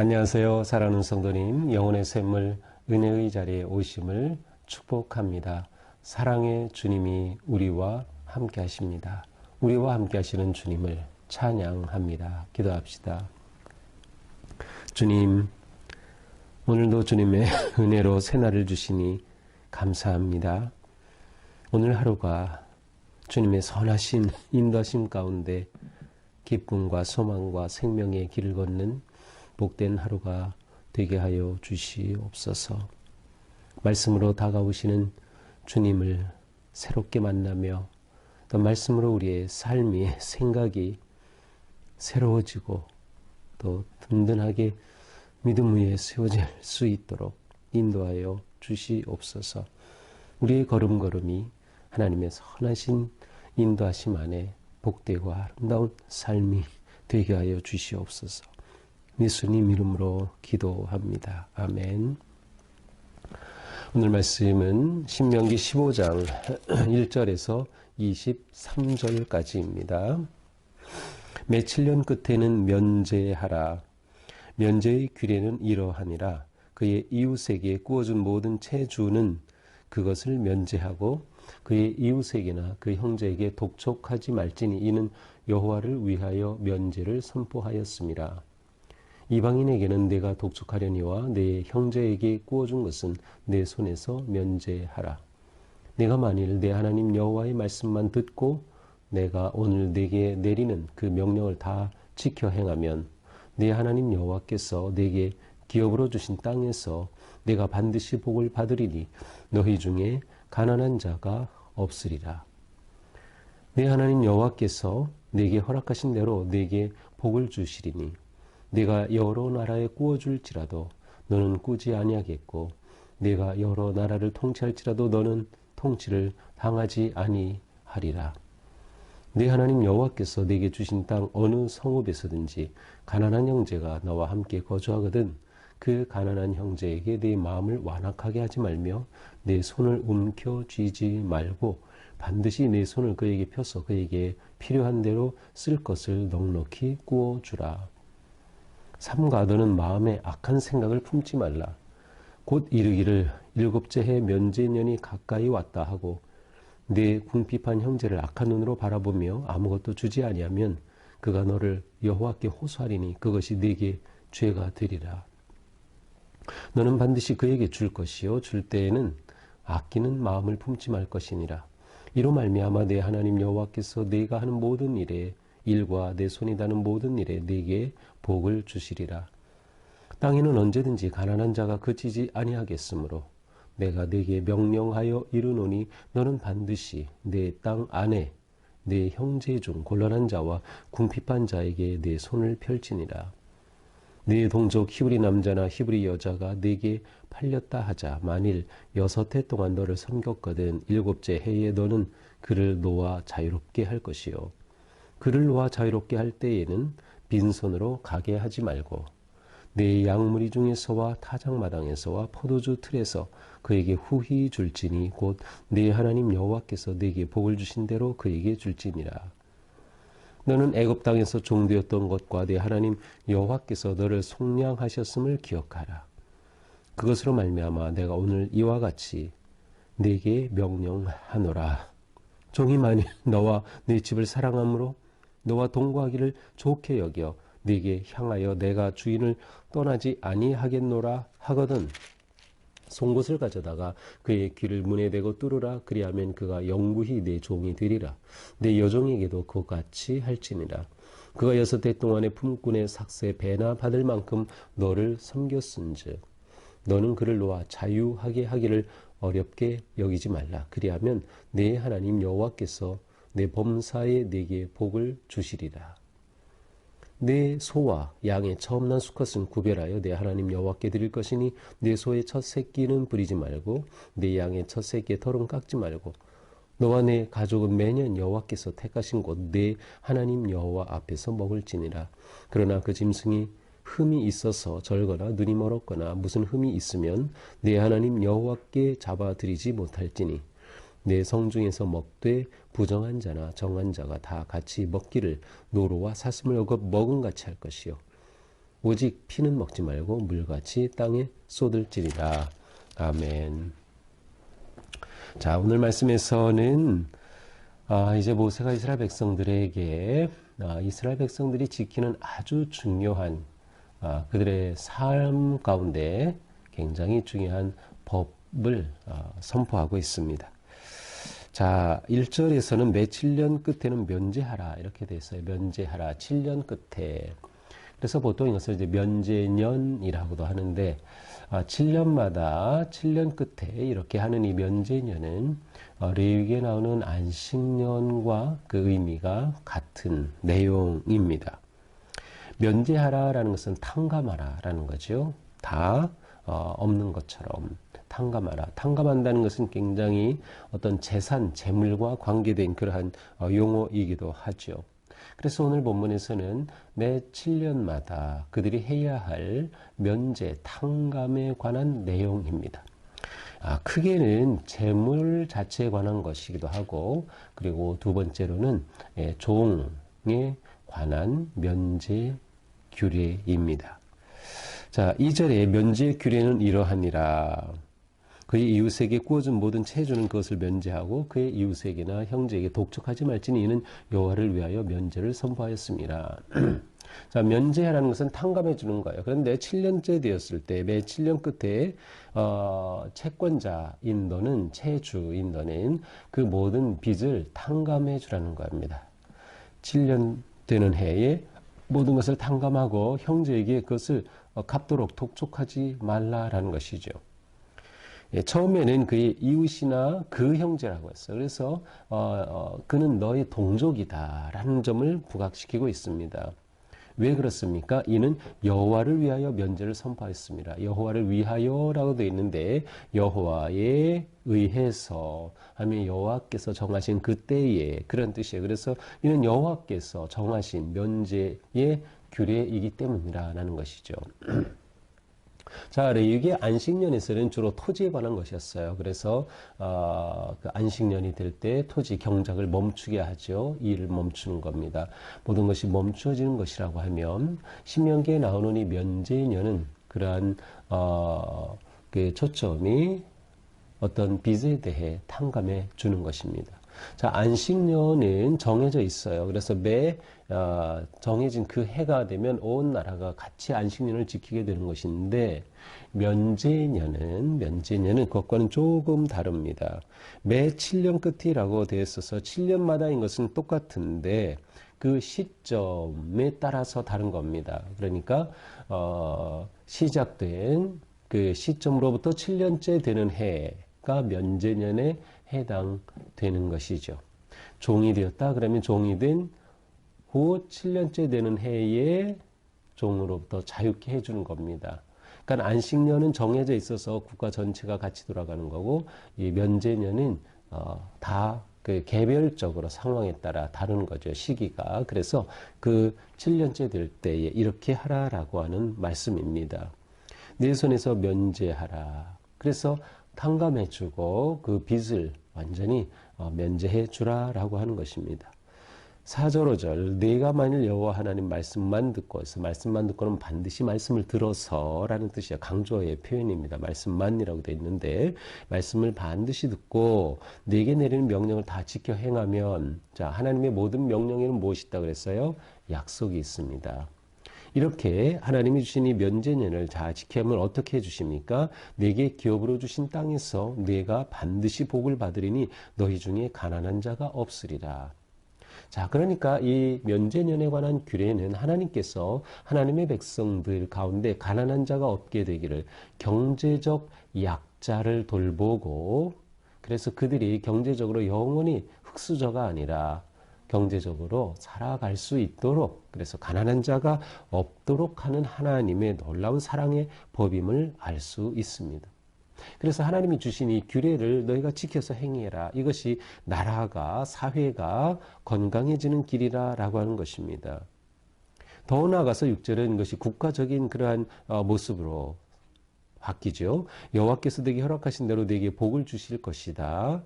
안녕하세요. 사랑하는 성도님, 영혼의 샘물, 은혜의 자리에 오심을 축복합니다. 사랑의 주님이 우리와 함께 하십니다. 우리와 함께 하시는 주님을 찬양합니다. 기도합시다. 주님, 오늘도 주님의 은혜로 새날을 주시니 감사합니다. 오늘 하루가 주님의 선하신 인도하심 가운데 기쁨과 소망과 생명의 길을 걷는 복된 하루가 되게 하여 주시옵소서. 말씀으로 다가오시는 주님을 새롭게 만나며 또 말씀으로 우리의 삶이 생각이 새로워지고 또 든든하게 믿음 위에 세워질 수 있도록 인도하여 주시옵소서. 우리의 걸음걸음이 하나님의 선하신 인도하심 안에 복되고 아름다운 삶이 되게 하여 주시옵소서. 예수님 이름으로 기도합니다. 아멘. 오늘 말씀은 신명기 15장 1절에서 23절까지입니다. 매 7년 끝에는 면제하라. 면제의 규례는 이러하니라. 그의 이웃에게 구워준 모든 채주는 그것을 면제하고 그의 이웃에게나 그 형제에게 독촉하지 말지니 이는 여호와를 위하여 면제를 선포하였습니다. 이방인에게는 내가 독촉하려니와 내 형제에게 구워준 것은 내 손에서 면제하라. 내가 만일 내 하나님 여호와의 말씀만 듣고 내가 오늘 내게 내리는 그 명령을 다 지켜 행하면 내 하나님 여호와께서 내게 기업으로 주신 땅에서 내가 반드시 복을 받으리니 너희 중에 가난한 자가 없으리라. 내 하나님 여호와께서 내게 허락하신 대로 내게 복을 주시리니 내가 여러 나라에 구워줄지라도 너는 꾸지 아니하겠고 내가 여러 나라를 통치할지라도 너는 통치를 당하지 아니하리라. 내 하나님 여호와께서 내게 주신 땅 어느 성읍에서든지 가난한 형제가 너와 함께 거주하거든 그 가난한 형제에게 내 마음을 완악하게 하지 말며 내 손을 움켜 쥐지 말고 반드시 내 손을 그에게 펴서 그에게 필요한 대로 쓸 것을 넉넉히 구워 주라. 삼가 너는 마음에 악한 생각을 품지 말라. 곧 이르기를 일곱째 해 면제년이 가까이 왔다 하고 내 궁핍한 형제를 악한 눈으로 바라보며 아무것도 주지 아니하면 그가 너를 여호와께 호소하리니 그것이 네게 죄가 되리라. 너는 반드시 그에게 줄 것이요 줄 때에는 아끼는 마음을 품지 말 것이니라. 이로 말미암아 내 하나님 여호와께서 네가 하는 모든 일에 일과 내 손이 다는 모든 일에 네게 복을 주시리라. 땅에는 언제든지 가난한 자가 그치지 아니하겠으므로 내가 네게 명령하여 이르노니 너는 반드시 내 땅 안에 내 형제 중 곤란한 자와 궁핍한 자에게 내 손을 펼치니라. 네 동족 히브리 남자나 히브리 여자가 네게 팔렸다 하자 만일 여섯 해 동안 너를 섬겼거든 일곱째 해에 너는 그를 놓아 자유롭게 할 것이요 그를 놓아 자유롭게 할 때에는 빈손으로 가게 하지 말고 내 양무리 중에서와 타작마당에서와 포도주 틀에서 그에게 후히 줄지니 곧 내 하나님 여호와께서 네게 복을 주신 대로 그에게 줄지니라. 너는 애굽 땅에서 종되었던 것과 내 하나님 여호와께서 너를 속량하셨음을 기억하라. 그것으로 말미암아 내가 오늘 이와 같이 네게 명령하노라. 종이 만일 너와 네 집을 사랑함으로 너와 동거하기를 좋게 여겨 네게 향하여 내가 주인을 떠나지 아니하겠노라 하거든. 송곳을 가져다가 그의 귀를 문에 대고 뚫으라. 그리하면 그가 영구히 내 종이 되리라. 내 여종에게도 그같이 할지니라. 그가 여섯 해 동안의 품꾼의 삭세 배나 받을 만큼 너를 섬겼은즉 너는 그를 놓아 자유하게 하기를 어렵게 여기지 말라. 그리하면 내 하나님 여호와께서 내 범사에 내게 복을 주시리라. 내 소와 양의 처음 난 수컷은 구별하여 내 하나님 여호와께 드릴 것이니 내 소의 첫 새끼는 부리지 말고 내 양의 첫 새끼의 털은 깎지 말고 너와 내 가족은 매년 여호와께서 택하신 곳 내 하나님 여호와 앞에서 먹을지니라. 그러나 그 짐승이 흠이 있어서 절거나 눈이 멀었거나 무슨 흠이 있으면 내 하나님 여호와께 잡아드리지 못할지니 내 성 중에서 먹되 부정한 자나 정한 자가 다 같이 먹기를 노로와 사슴을 얻어 먹은 같이 할 것이요 오직 피는 먹지 말고 물같이 땅에 쏟을지리라. 아멘. 자, 오늘 말씀에서는 아, 이제 모세가 이스라엘 백성들에게 아, 이스라엘 백성들이 지키는 아주 중요한 아, 그들의 삶 가운데 굉장히 중요한 법을 아, 선포하고 있습니다. 자, 1절에서는 매 7년 끝에는 면제하라 이렇게 돼 있어요. 면제하라 7년 끝에. 그래서 보통 이것을 이제 면제년이라고도 하는데 아, 7년마다 7년 끝에 이렇게 하는 이 면제년은 어, 레위기에 나오는 안식년과 그 의미가 같은 내용입니다. 면제하라라는 것은 탕감하라라는 거죠. 다 어, 없는 것처럼 탕감하라. 탕감한다는 것은 굉장히 어떤 재산, 재물과 관계된 그러한 어, 용어이기도 하죠. 그래서 오늘 본문에서는 매 7년마다 그들이 해야 할 면제, 탕감에 관한 내용입니다. 아, 크게는 재물 자체에 관한 것이기도 하고, 그리고 두 번째로는 예, 종에 관한 면제 규례입니다. 자, 2절에 면제 규례는 이러하니라. 그의 이웃에게 구워준 모든 채주는 그것을 면제하고 그의 이웃에게나 형제에게 독촉하지 말지니 이는 여호와를 위하여 면제를 선포하였습니다. 자, 면제하라는 것은 탕감해 주는 거예요. 그런데 7년째 되었을 때 매 7년 끝에 어, 채권자인 너는 채주인 너는 그 모든 빚을 탕감해 주라는 겁니다. 7년 되는 해에 모든 것을 탕감하고 형제에게 그것을 어, 갚도록 독촉하지 말라라는 것이죠. 예, 처음에는 그의 이웃이나 그 형제라고 했어요. 그래서 어, 어, 그는 너의 동족이다라는 점을 부각시키고 있습니다. 왜 그렇습니까? 이는 여호와를 위하여 면제를 선포했습니다. 여호와를 위하여라고 되어 있는데 여호와에 의해서 하면 여호와께서 정하신 그때에 그런 뜻이에요. 그래서 이는 여호와께서 정하신 면제의 규례이기 때문이라는 것이죠. 자, 이게 안식년에서는 주로 토지에 관한 것이었어요. 그래서 어, 그 안식년이 될 때 토지 경작을 멈추게 하죠. 일을 멈추는 겁니다. 모든 것이 멈추어지는 것이라고 하면 신명기에 나오는 이 면제년은 그러한 어, 그 초점이 어떤 빚에 대해 탕감해 주는 것입니다. 자, 안식년은 정해져 있어요. 그래서 매 어, 정해진 그 해가 되면 온 나라가 같이 안식년을 지키게 되는 것인데 면제년은 면제년은 그것과는 조금 다릅니다. 매 7년 끝이라고 되어 있어서 7년마다인 것은 똑같은데 그 시점에 따라서 다른 겁니다. 그러니까 어, 시작된 그 시점으로부터 7년째 되는 해가 면제년에 해당되는 것이죠. 종이 되었다 그러면 종이 된 후 7년째 되는 해에 종으로부터 자유케 해주는 겁니다. 그러니까 안식년은 정해져 있어서 국가 전체가 같이 돌아가는 거고 이 면제년은 어, 다 그 개별적으로 상황에 따라 다른 거죠 시기가 그래서 그 7년째 될 때에 이렇게 하라라고 하는 말씀입니다. 내 손에서 면제하라. 그래서 탕감해주고 그 빚을 완전히 어, 면제해 주라 라고 하는 것입니다. 4절 5절 내가 만일 여호와 하나님 말씀만 듣고 해서 말씀만 듣고는 반드시 말씀을 들어서 라는 뜻이야 강조의 표현입니다. 말씀만이라고 되어 있는데 말씀을 반드시 듣고 내게 내리는 명령을 다 지켜 행하면 자 하나님의 모든 명령에는 무엇이 있다 그랬어요? 약속이 있습니다. 이렇게 하나님이 주신 이 면제년을 잘 지켜면 어떻게 해주십니까? 내게 기업으로 주신 땅에서 내가 반드시 복을 받으리니 너희 중에 가난한 자가 없으리라. 자, 그러니까 이 면제년에 관한 규례는 하나님께서 하나님의 백성들 가운데 가난한 자가 없게 되기를 경제적 약자를 돌보고 그래서 그들이 경제적으로 영원히 흑수저가 아니라 경제적으로 살아갈 수 있도록 그래서 가난한 자가 없도록 하는 하나님의 놀라운 사랑의 법임을 알 수 있습니다. 그래서 하나님이 주신 이 규례를 너희가 지켜서 행해라. 이것이 나라가 사회가 건강해지는 길이라라고 하는 것입니다. 더 나아가서 6절은 이것이 국가적인 그러한 어, 모습으로 바뀌죠. 여호와께서 내게 허락하신 대로 내게 복을 주실 것이다.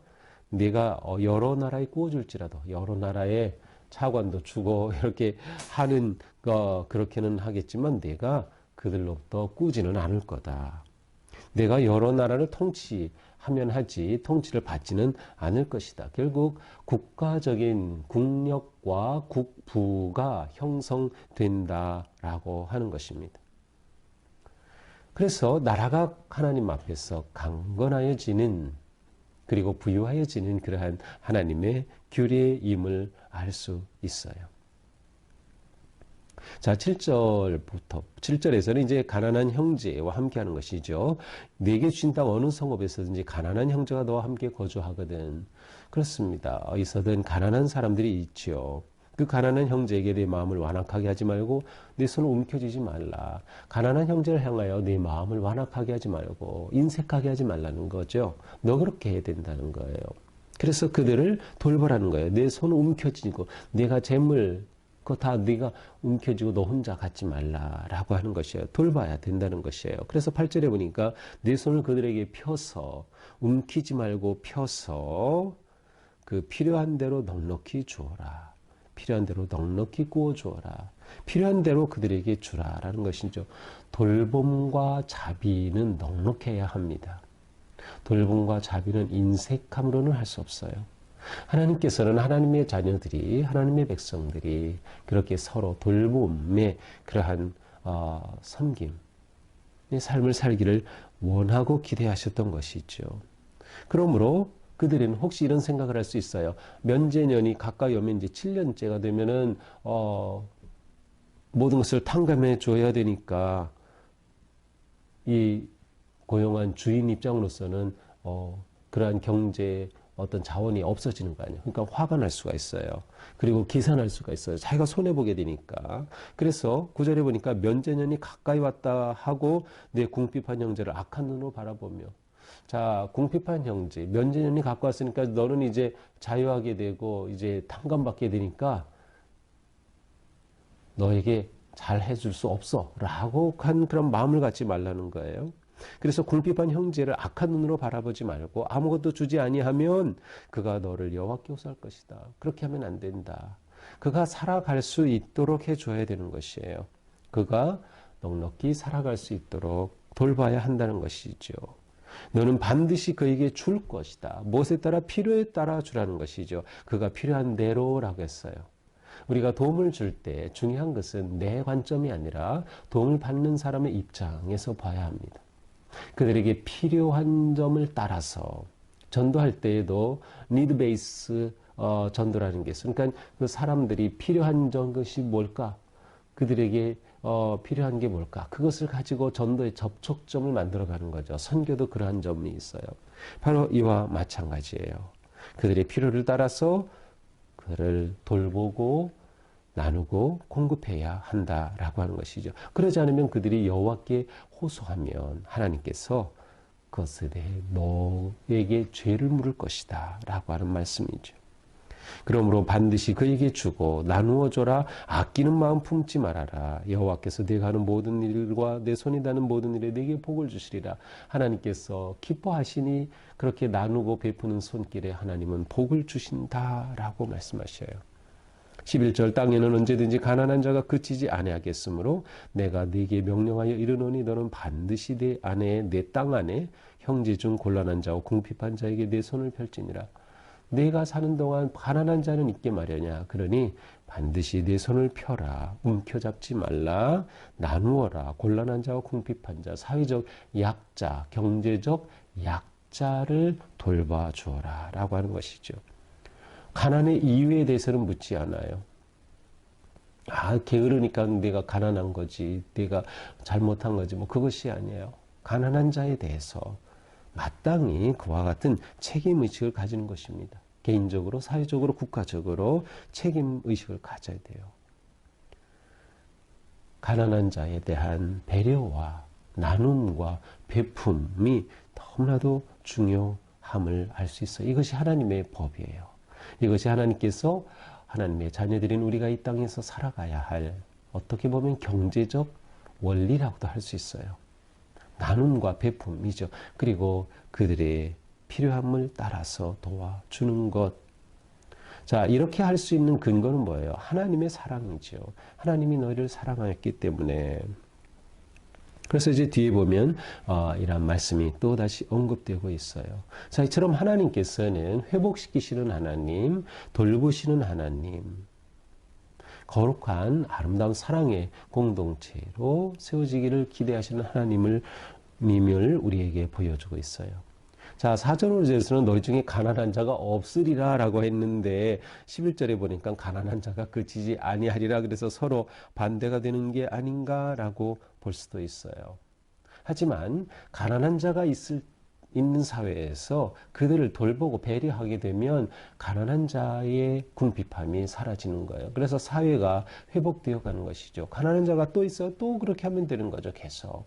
내가 어, 여러 나라에 구워줄지라도 여러 나라에 차관도 주고 이렇게 하는 거 그렇게는 하겠지만 내가 그들로부터 꾸지는 않을 거다. 내가 여러 나라를 통치하면 하지 통치를 받지는 않을 것이다. 결국 국가적인 국력과 국부가 형성된다라고 하는 것입니다. 그래서 나라가 하나님 앞에서 강건하여지는 그리고 부유하여지는 그러한 하나님의 규례임을 알 수 있어요. 자, 7절부터 7절에서는 이제 가난한 형제와 함께 하는 것이죠. 내게 주신 땅 어느 성읍에서든지 가난한 형제가 너와 함께 거주하거든. 그렇습니다. 어디서든 가난한 사람들이 있죠. 그 가난한 형제에게 내 마음을 완악하게 하지 말고 내 손을 움켜쥐지 말라. 가난한 형제를 향하여 내 마음을 완악하게 하지 말고 인색하게 하지 말라는 거죠. 너 그렇게 해야 된다는 거예요. 그래서 그들을 돌보라는 거예요. 내 손을 움켜쥐고 내가 재물 그거 다 네가 움켜쥐고 너 혼자 갖지 말라라고 하는 것이에요. 돌봐야 된다는 것이에요. 그래서 8절에 보니까 내 손을 그들에게 펴서 움키지 말고 펴서 그 필요한 대로 넉넉히 주어라. 필요한 대로 넉넉히 구워 주어라. 필요한 대로 그들에게 주라라는 것이죠. 돌봄과 자비는 넉넉해야 합니다. 돌봄과 자비는 인색함으로는 할 수 없어요. 하나님께서는 하나님의 자녀들이 하나님의 백성들이 그렇게 서로 돌봄의 그러한 어, 섬김, 의 삶을 살기를 원하고 기대하셨던 것이죠. 그러므로 그들은 혹시 이런 생각을 할 수 있어요. 면제년이 가까이 오면 이제 7년째가 되면은 어, 모든 것을 탕감해 줘야 되니까 이 고용한 주인 입장으로서는 어, 그러한 경제 어떤 자원이 없어지는 거 아니에요. 그러니까 화가 날 수가 있어요. 그리고 계산할 수가 있어요. 자기가 손해보게 되니까. 그래서 구절에 보니까 면제년이 가까이 왔다 하고 내 궁핍한 형제를 악한 눈으로 바라보며 자, 궁핍한 형제, 면제년이 갖고 왔으니까 너는 이제 자유하게 되고 이제 탕감받게 되니까 너에게 잘 해줄 수 없어. 라고 한 그런 마음을 갖지 말라는 거예요. 그래서 궁핍한 형제를 악한 눈으로 바라보지 말고 아무것도 주지 아니하면 그가 너를 여호와께 호소할 것이다. 그렇게 하면 안 된다. 그가 살아갈 수 있도록 해줘야 되는 것이에요. 그가 넉넉히 살아갈 수 있도록 돌봐야 한다는 것이죠. 너는 반드시 그에게 줄 것이다. 무엇에 따라 필요에 따라 주라는 것이죠. 그가 필요한 대로라고 했어요. 우리가 도움을 줄 때 중요한 것은 내 관점이 아니라 도움을 받는 사람의 입장에서 봐야 합니다. 그들에게 필요한 점을 따라서 전도할 때에도 니드 베이스 어, 전도라는 게 있어요. 그러니까 그 사람들이 필요한 것이 뭘까? 그들에게 어, 필요한 게 뭘까? 그것을 가지고 전도의 접촉점을 만들어가는 거죠. 선교도 그러한 점이 있어요. 바로 이와 마찬가지예요. 그들의 필요를 따라서 그를 돌보고 나누고 공급해야 한다라고 하는 것이죠. 그러지 않으면 그들이 여호와께 호소하면 하나님께서 그것에 대해 너에게 죄를 물을 것이다 라고 하는 말씀이죠. 그러므로 반드시 그에게 주고 나누어 줘라. 아끼는 마음 품지 말아라. 여호와께서 내가 하는 모든 일과 내 손이 닿는 모든 일에 내게 복을 주시리라. 하나님께서 기뻐하시니 그렇게 나누고 베푸는 손길에 하나님은 복을 주신다라고 말씀하셔요. 11절 땅에는 언제든지 가난한 자가 그치지 아니하겠으므로 내가 네게 명령하여 이르노니 너는 반드시 내 안에 내 땅 안에 형제 중 곤란한 자와 궁핍한 자에게 내 손을 펼지니라 내가 사는 동안 가난한 자는 있게 마련이야. 그러니 반드시 내 손을 펴라. 움켜잡지 말라. 나누어라. 곤란한 자와 궁핍한 자, 사회적 약자, 경제적 약자를 돌봐 주어라. 라고 하는 것이죠. 가난의 이유에 대해서는 묻지 않아요. 아, 게으르니까 내가 가난한 거지. 내가 잘못한 거지. 뭐 그것이 아니에요. 가난한 자에 대해서 마땅히 그와 같은 책임 의식을 가지는 것입니다. 개인적으로, 사회적으로, 국가적으로 책임 의식을 가져야 돼요. 가난한 자에 대한 배려와 나눔과 베품이 너무나도 중요함을 알 수 있어요. 이것이 하나님의 법이에요. 이것이 하나님께서 하나님의 자녀들인 우리가 이 땅에서 살아가야 할 어떻게 보면 경제적 원리라고도 할 수 있어요. 나눔과 베품이죠. 그리고 그들의 필요함을 따라서 도와주는 것. 자, 이렇게 할 수 있는 근거는 뭐예요? 하나님의 사랑이죠. 하나님이 너희를 사랑하였기 때문에. 그래서 이제 뒤에 보면 어, 이런 말씀이 또 다시 언급되고 있어요. 자, 이처럼 하나님께서는 회복시키시는 하나님, 돌보시는 하나님, 거룩한 아름다운 사랑의 공동체로 세워지기를 기대하시는 하나님을 님을 우리에게 보여주고 있어요. 자, 사전으로 에서는 너희 중에 가난한 자가 없으리라 라고 했는데 11절에 보니까 가난한 자가 그치지 아니하리라 그래서 서로 반대가 되는 게 아닌가라고 볼 수도 있어요. 하지만 가난한 자가 있을 있는 사회에서 그들을 돌보고 배려하게 되면 가난한 자의 궁핍함이 사라지는 거예요. 그래서 사회가 회복되어 가는 것이죠. 가난한 자가 또 있어 또 그렇게 하면 되는 거죠. 계속.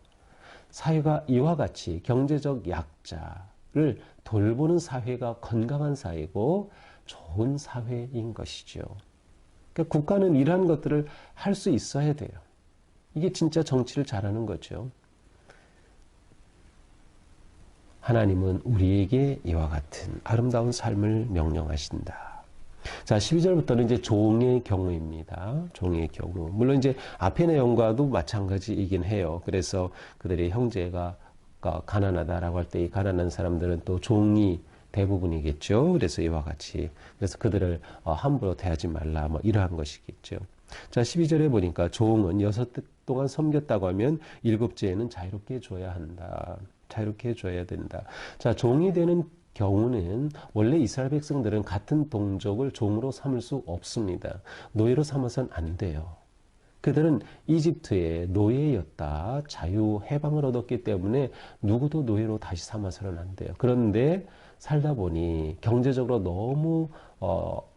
사회가 이와 같이 경제적 약자 를 돌보는 사회가 건강한 사회고 좋은 사회인 것이죠. 그러니까 국가는 이러한 것들을 할 수 있어야 돼요. 이게 진짜 정치를 잘하는 거죠. 하나님은 우리에게 이와 같은 아름다운 삶을 명령하신다. 자, 12절부터는 이제 종의 경우입니다. 종의 경우. 물론 이제 앞의 내용과도 마찬가지이긴 해요. 그래서 그들의 형제가 가난하다라고 할 때 이 가난한 사람들은 또 종이 대부분이겠죠. 그래서 이와 같이. 그래서 그들을 어, 함부로 대하지 말라. 뭐 이러한 것이겠죠. 자, 12절에 보니까 종은 여섯 때 동안 섬겼다고 하면 일곱째에는 자유롭게 줘야 한다. 자유롭게 해줘야 된다. 자, 종이 되는 경우는 원래 이스라엘 백성들은 같은 동족을 종으로 삼을 수 없습니다. 노예로 삼아서는 안 돼요. 그들은 이집트의 노예였다. 자유 해방을 얻었기 때문에 누구도 노예로 다시 삼아서는 안 돼요. 그런데 살다 보니 경제적으로 너무 어,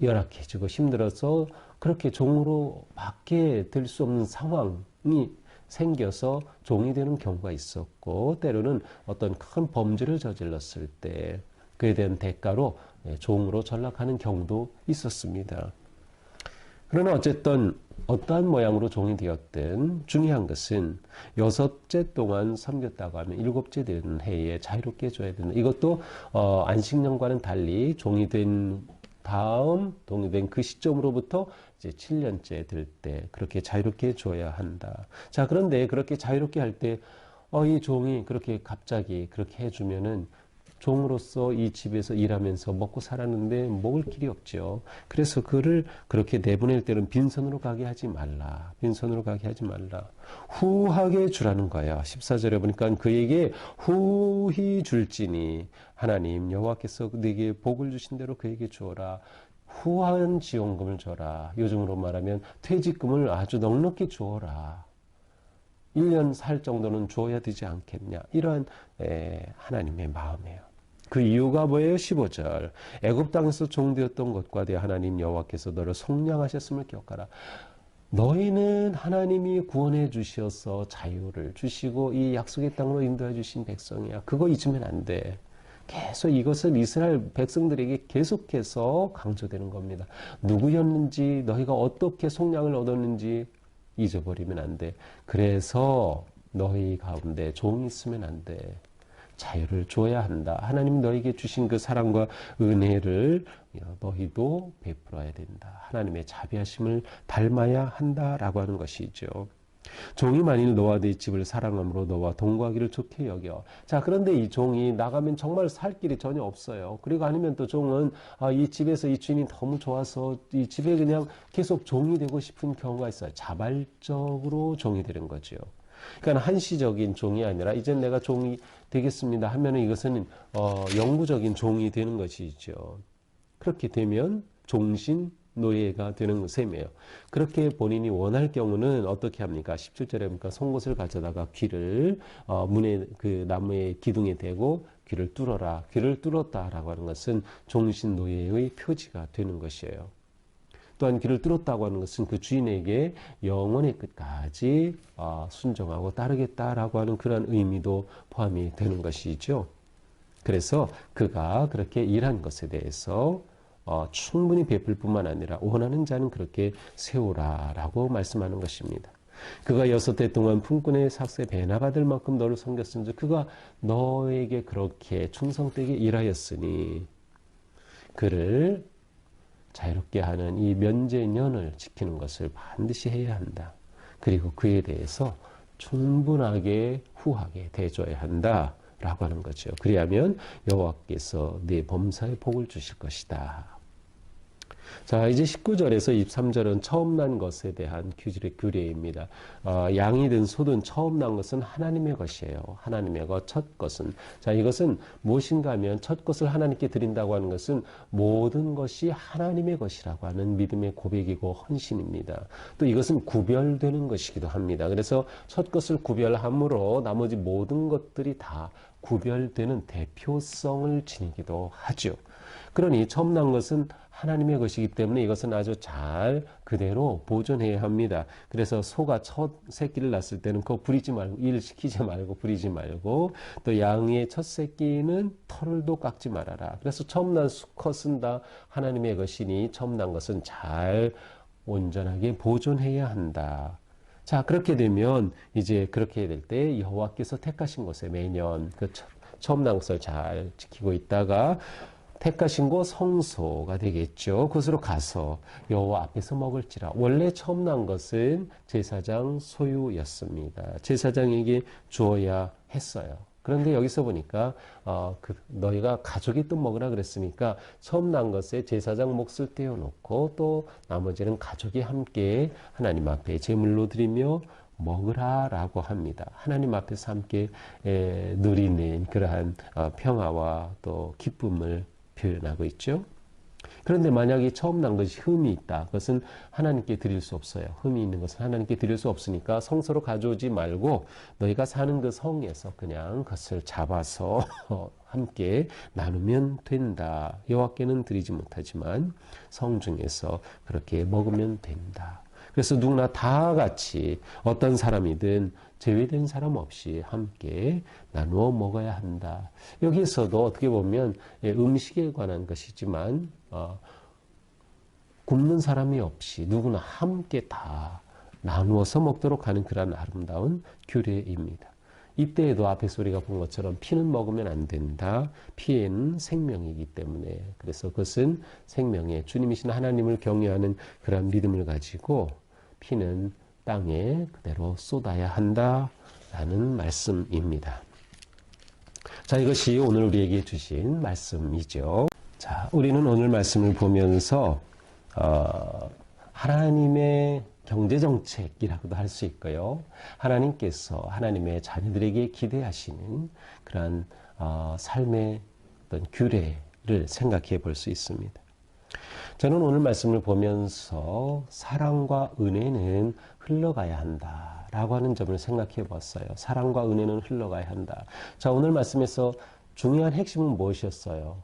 열악해지고 힘들어서 그렇게 종으로 밖에 될수 없는 상황이 생겨서 종이 되는 경우가 있었고 때로는 어떤 큰 범죄를 저질렀을 때 그에 대한 대가로 예, 종으로 전락하는 경우도 있었습니다. 그러나 어쨌든 어떠한 모양으로 종이 되었든 중요한 것은 여섯째 동안 섬겼다고 하면 일곱째 되는 해에 자유롭게 해줘야 된다. 이것도 어, 안식년과는 달리 종이 된 다음 동의된 그 시점으로부터 이제 7년째 될 때 그렇게 자유롭게 줘야 한다. 자, 그런데 그렇게 자유롭게 할 때, 어, 이 종이 그렇게 갑자기 그렇게 해주면은 종으로서 이 집에서 일하면서 먹고 살았는데 먹을 길이 없죠. 그래서 그를 그렇게 내보낼 때는 빈손으로 가게 하지 말라. 빈손으로 가게 하지 말라. 후하게 주라는 거야. 14절에 보니까 그에게 후히 줄지니 하나님 여호와께서 내게 복을 주신 대로 그에게 주어라. 후한 지원금을 줘라. 요즘으로 말하면 퇴직금을 아주 넉넉히 주어라. 1년 살 정도는 주어야 되지 않겠냐. 이러한 하나님의 마음이에요. 그 이유가 뭐예요? 15절. 애굽 땅에서 종되었던 것과 대해 하나님 여호와께서 너를 속량하셨음을 기억하라. 너희는 하나님이 구원해 주셔서 자유를 주시고 이 약속의 땅으로 인도해 주신 백성이야. 그거 잊으면 안 돼. 계속 이것은 이스라엘 백성들에게 계속해서 강조되는 겁니다. 누구였는지, 너희가 어떻게 속량을 얻었는지 잊어버리면 안 돼. 그래서 너희 가운데 종이 있으면 안 돼. 자유를 줘야 한다. 하나님 너에게 주신 그 사랑과 은혜를 너희도 베풀어야 된다. 하나님의 자비하심을 닮아야 한다라고 하는 것이죠. 종이 만일 너와 네 집을 사랑함으로 너와 동거하기를 좋게 여겨. 자, 그런데 이 종이 나가면 정말 살 길이 전혀 없어요. 그리고 아니면 또 종은 아, 이 집에서 이 주인이 너무 좋아서 이 집에 그냥 계속 종이 되고 싶은 경우가 있어요. 자발적으로 종이 되는 거죠. 그러니까 한시적인 종이 아니라 이제 내가 종이 되겠습니다 하면은 이것은 어, 영구적인 종이 되는 것이죠. 그렇게 되면 종신 노예가 되는 셈이에요. 그렇게 본인이 원할 경우는 어떻게 합니까? 17절에 보니까 송곳을 가져다가 귀를 어, 문에 그 나무의 기둥에 대고 귀를 뚫어라. 귀를 뚫었다라고 하는 것은 종신 노예의 표지가 되는 것이에요. 또한 귀를 뚫었다고 하는 것은 그 주인에게 영원의 끝까지 어, 순종하고 따르겠다라고 하는 그런 의미도 포함이 되는 것이죠. 그래서 그가 그렇게 일한 것에 대해서 어, 충분히 베풀 뿐만 아니라 원하는 자는 그렇게 세우라라고 말씀하는 것입니다. 그가 여섯 해 동안 품꾼의 삭세 배나 받을 만큼 너를 섬겼은즉 그가 너에게 그렇게 충성되게 일하였으니 그를 자유롭게 하는 이 면제년을 지키는 것을 반드시 해야 한다. 그리고 그에 대해서 충분하게 후하게 대줘야 한다. 라고 하는 거죠. 그리하면 여호와께서 네 범사에 복을 주실 것이다. 자, 이제 19절에서 23절은 처음 난 것에 대한 규례, 규례입니다. 어, 양이든 소든 처음 난 것은 하나님의 것이에요. 하나님의 것, 첫 것은. 자, 이것은 무엇인가 하면 첫 것을 하나님께 드린다고 하는 것은 모든 것이 하나님의 것이라고 하는 믿음의 고백이고 헌신입니다. 또 이것은 구별되는 것이기도 합니다. 그래서 첫 것을 구별함으로 나머지 모든 것들이 다 구별되는 대표성을 지니기도 하죠. 그러니 처음 난 것은 하나님의 것이기 때문에 이것은 아주 잘 그대로 보존해야 합니다. 그래서 소가 첫 새끼를 낳았을 때는 그거 부리지 말고 일 시키지 말고 부리지 말고 또 양의 첫 새끼는 털도 깎지 말아라. 그래서 처음 난 수컷은 다 하나님의 것이니 처음 난 것은 잘 온전하게 보존해야 한다. 자 그렇게 되면 이제 그렇게 될 때 여호와께서 택하신 곳에 매년 그 처음 난 것을 잘 지키고 있다가 택하신 곳 성소가 되겠죠. 그곳으로 가서 여호와 앞에서 먹을지라. 원래 처음 난 것은 제사장 소유였습니다. 제사장에게 주어야 했어요. 그런데 여기서 보니까 어, 그 너희가 가족이 또 먹으라 그랬으니까 처음 난 것에 제사장 몫을 떼어놓고 또 나머지는 가족이 함께 하나님 앞에 제물로 드리며 먹으라라고 합니다. 하나님 앞에서 함께 에, 누리는 그러한 어, 평화와 또 기쁨을 표현하고 있죠. 그런데 만약에 처음 난 것이 흠이 있다. 그것은 하나님께 드릴 수 없어요. 흠이 있는 것은 하나님께 드릴 수 없으니까 성소로 가져오지 말고 너희가 사는 그 성에서 그냥 그것을 잡아서 함께 나누면 된다. 여호와께는 드리지 못하지만 성 중에서 그렇게 먹으면 된다. 그래서 누구나 다 같이 어떤 사람이든 제외된 사람 없이 함께 나누어 먹어야 한다. 여기서도 어떻게 보면 예, 음식에 관한 것이지만 어, 굶는 사람이 없이 누구나 함께 다 나누어서 먹도록 하는 그런 아름다운 규례입니다. 이때에도 앞에서 우리가 본 것처럼 피는 먹으면 안 된다. 피에는 생명이기 때문에 그래서 그것은 생명의 주님이신 하나님을 경외하는 그런 믿음을 가지고 피는 땅에 그대로 쏟아야 한다라는 말씀입니다. 자, 이것이 오늘 우리에게 주신 말씀이죠. 자, 우리는 오늘 말씀을 보면서 어, 하나님의 경제 정책이라고도 할 수 있고요. 하나님께서 하나님의 자녀들에게 기대하시는 그러한 어, 삶의 어떤 규례를 생각해 볼 수 있습니다. 저는 오늘 말씀을 보면서 사랑과 은혜는 흘러가야 한다. 라고 하는 점을 생각해 봤어요. 사랑과 은혜는 흘러가야 한다. 자, 오늘 말씀에서 중요한 핵심은 무엇이었어요?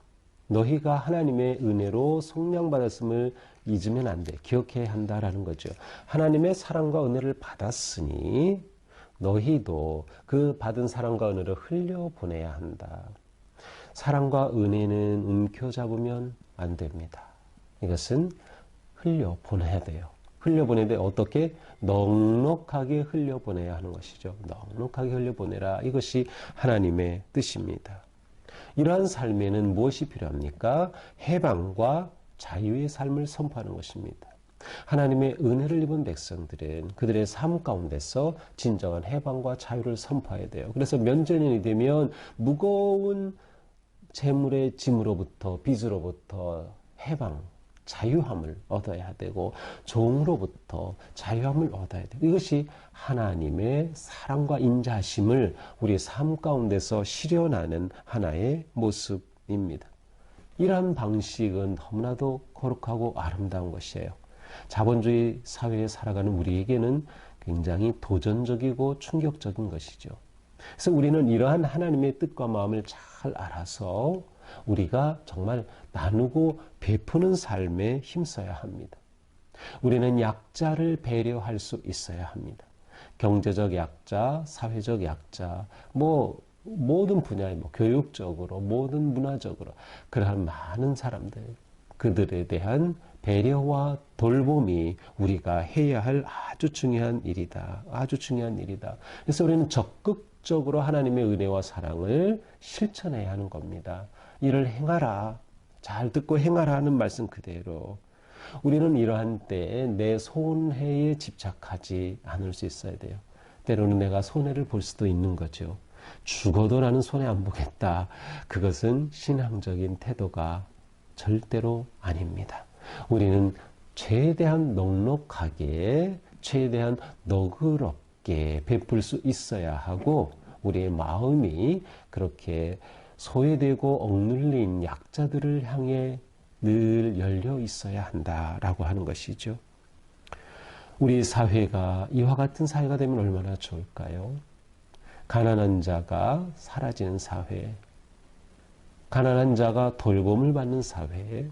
너희가 하나님의 은혜로 속량받았음을 잊으면 안 돼. 기억해야 한다라는 거죠. 하나님의 사랑과 은혜를 받았으니 너희도 그 받은 사랑과 은혜를 흘려보내야 한다. 사랑과 은혜는 움켜잡으면 안 됩니다. 이것은 흘려보내야 돼요. 흘려보내는데 어떻게 넉넉하게 흘려보내야 하는 것이죠. 넉넉하게 흘려보내라. 이것이 하나님의 뜻입니다. 이러한 삶에는 무엇이 필요합니까? 해방과 자유의 삶을 선포하는 것입니다. 하나님의 은혜를 입은 백성들은 그들의 삶 가운데서 진정한 해방과 자유를 선포해야 돼요. 그래서 면전년이 되면 무거운 재물의 짐으로부터 빚으로부터 해방, 자유함을 얻어야 되고 종으로부터 자유함을 얻어야 되고 이것이 하나님의 사랑과 인자심을 우리 삶 가운데서 실현하는 하나의 모습입니다. 이러한 방식은 너무나도 거룩하고 아름다운 것이에요. 자본주의 사회에 살아가는 우리에게는 굉장히 도전적이고 충격적인 것이죠. 그래서 우리는 이러한 하나님의 뜻과 마음을 잘 알아서 우리가 정말 나누고 베푸는 삶에 힘써야 합니다. 우리는 약자를 배려할 수 있어야 합니다. 경제적 약자, 사회적 약자, 뭐 모든 분야에 뭐 교육적으로 모든 문화적으로 그러한 많은 사람들 그들에 대한 배려와 돌봄이 우리가 해야 할 아주 중요한 일이다. 아주 중요한 일이다. 그래서 우리는 적극적으로 하나님의 은혜와 사랑을 실천해야 하는 겁니다. 이를 행하라. 잘 듣고 행하라 하는 말씀 그대로. 우리는 이러한 때에 내 손해에 집착하지 않을 수 있어야 돼요. 때로는 내가 손해를 볼 수도 있는 거죠. 죽어도 나는 손해 안 보겠다. 그것은 신앙적인 태도가 절대로 아닙니다. 우리는 최대한 넉넉하게, 최대한 너그럽게 베풀 수 있어야 하고, 우리의 마음이 그렇게 소외되고 억눌린 약자들을 향해 늘 열려 있어야 한다라고 하는 것이죠. 우리 사회가 이와 같은 사회가 되면 얼마나 좋을까요? 가난한 자가 사라지는 사회, 가난한 자가 돌봄을 받는 사회,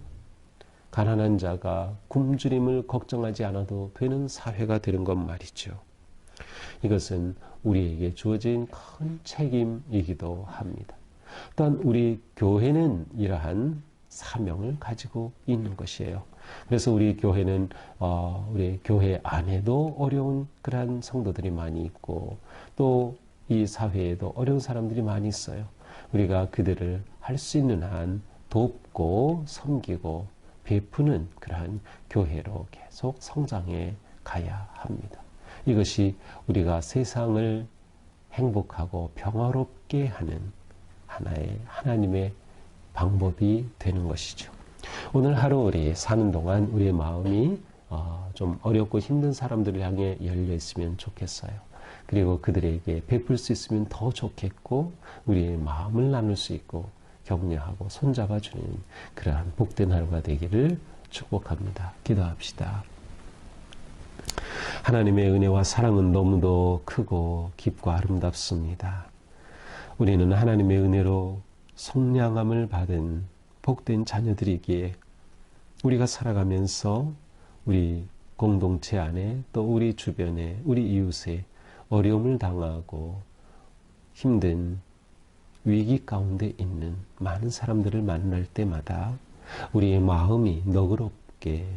가난한 자가 굶주림을 걱정하지 않아도 되는 사회가 되는 것 말이죠. 이것은 우리에게 주어진 큰 책임이기도 합니다. 또한 우리 교회는 이러한 사명을 가지고 있는 것이에요. 그래서 우리 교회는 어, 우리 교회 안에도 어려운 그러한 성도들이 많이 있고 또 이 사회에도 어려운 사람들이 많이 있어요. 우리가 그들을 할 수 있는 한 돕고 섬기고 베푸는 그러한 교회로 계속 성장해 가야 합니다. 이것이 우리가 세상을 행복하고 평화롭게 하는 하나의 하나님의 방법이 되는 것이죠. 오늘 하루 우리 사는 동안 우리의 마음이 어, 좀 어렵고 힘든 사람들을 향해 열려 있으면 좋겠어요. 그리고 그들에게 베풀 수 있으면 더 좋겠고 우리의 마음을 나눌 수 있고 격려하고 손잡아 주는 그러한 복된 하루가 되기를 축복합니다. 기도합시다. 하나님의 은혜와 사랑은 너무도 크고 깊고 아름답습니다. 우리는 하나님의 은혜로 성량함을 받은 복된 자녀들이기에 우리가 살아가면서 우리 공동체 안에 또 우리 주변에 우리 이웃에 어려움을 당하고 힘든 위기 가운데 있는 많은 사람들을 만날 때마다 우리의 마음이 너그럽게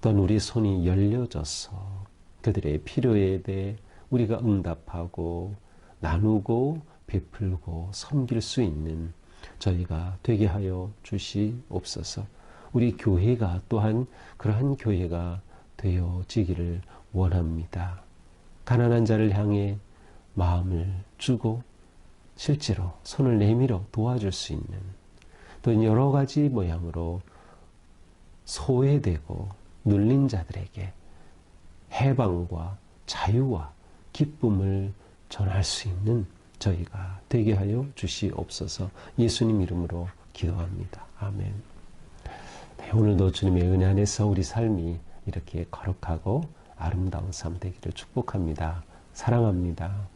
또는 우리 손이 열려져서 그들의 필요에 대해 우리가 응답하고 나누고 베풀고 섬길 수 있는 저희가 되게 하여 주시옵소서. 우리 교회가 또한 그러한 교회가 되어지기를 원합니다. 가난한 자를 향해 마음을 주고 실제로 손을 내밀어 도와줄 수 있는 또 여러 가지 모양으로 소외되고 눌린 자들에게 해방과 자유와 기쁨을 전할 수 있는 저희가 되게 하여 주시옵소서 예수님 이름으로 기도합니다. 아멘. 네, 오늘도 주님의 은혜 안에서 우리 삶이 이렇게 거룩하고 아름다운 삶 되기를 축복합니다. 사랑합니다.